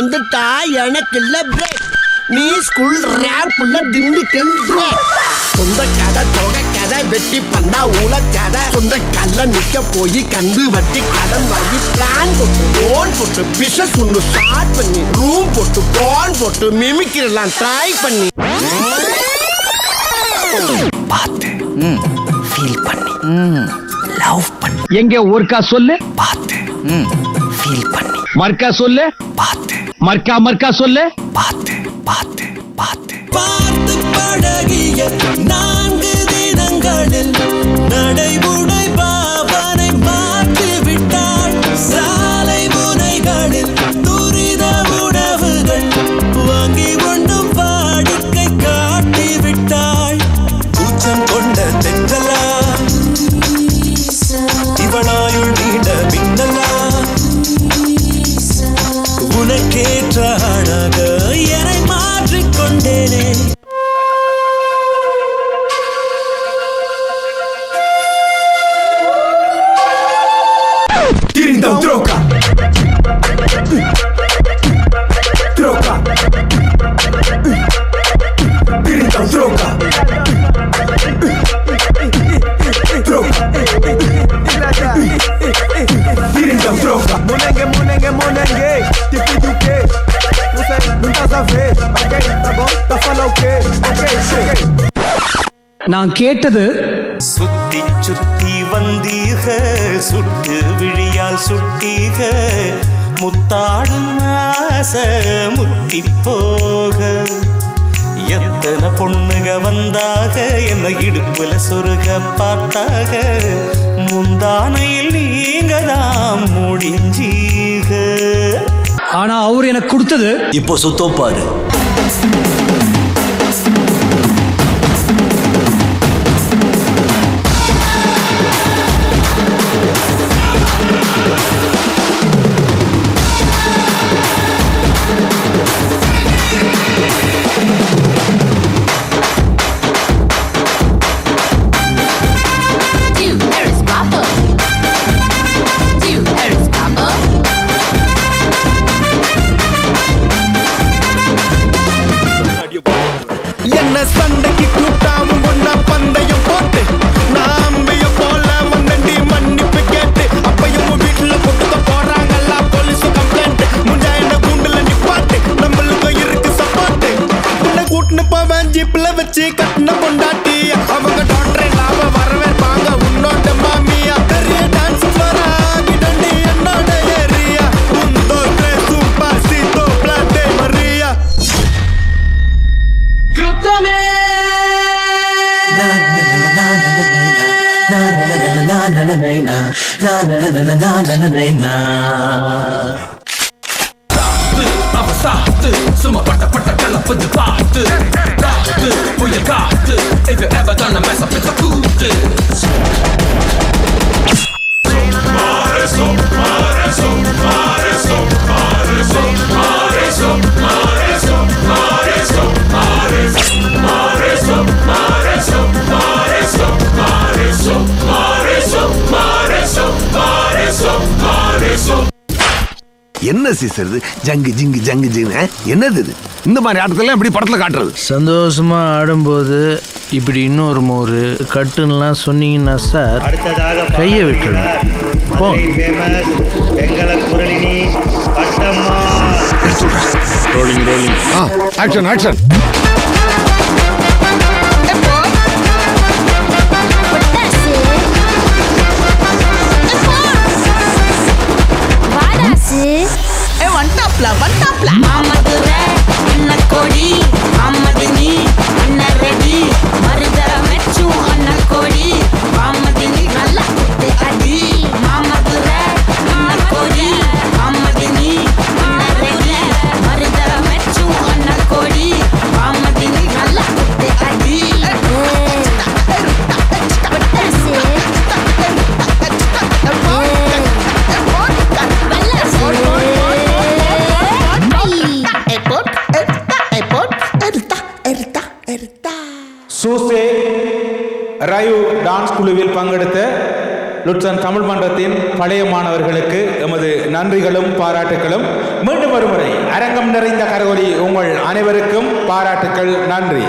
வந்துட்டா எனக்கு இல்ல பிரேக் நீ ஸ்கூல் ரேப்ல திண்டுக்கல் break. சொந்த கதை தொகை கதை வெட்டி பண்ணா உல கதை. சொந்த கல்ல நிக்க போய் கந்து வட்டி கடன் வாங்கி பிளான் போட்டு லோன் போட்டு பிசஸ் ஒன்று ஸ்டார்ட் பண்ணி ரூம் போட்டு பான் போட்டு மிமிக்கிறலாம் ட்ரை பண்ணி. பார்த்து ஃபீல் பண்ணி. லவ் பண்ணி. எங்க ஒருக்கா சொல்லு. பார்த்து ஃபீல் பண்ணி. மர்க்கா சொல்லு. பார்த்து மர்க்கா மர்க்கா சொல்லு. பார்த்து பார்த்து பார்த்து. பார்த்து பழகிய நான்கு தினங்களில் நடைமுறை ok. நான் கேட்டது சுத்தி சுத்தி வந்தீக சுட்டு விழியால் சுட்டீக முத்தாடும் ஆசை முத்தி போக எத்தனை பொண்ணுக வந்தாக என்ன இடுப்புல சொருக பார்த்தாக முந்தானையில் நீங்க தான் முடிஞ்சீக ஆனா அவர் எனக்கு கொடுத்தது இப்போ சுத்தம் என்ன Avassato, summa patta patta kalla på debatt Ratt, och jag gatt If you ever done a mess up it's a good என்ன சீசர் இது? ஜங்கு ஜிங்கு ஜங்கு ஜிங்கு? என்னது இது? இந்த மாதிரி ஆட்டத்தெல்லாம் எப்படி படத்துல காட்டுறது? சந்தோஷமா ஆடும்போது இப்படி இன்னொரு மோர் கட்டுன்னெலாம் சொன்னீங்கன்னா சார் கையை விட்டுருங்க. போ. Rolling rolling ah action action மாமதுரை அண்ண கொடி மாமது நீ அண்ண ரெடி மறு சூசே டான்ஸ் குழுவில் பங்கெடுத்த லுட்சன் தமிழ் மன்றத்தின் பழைய மாணவர்களுக்கு எமது நன்றிகளும் பாராட்டுகளும். மீண்டும் ஒருமுறை அரங்கம் நிறைந்த கரகொலி உங்கள் அனைவருக்கும் பாராட்டுக்கள் நன்றி.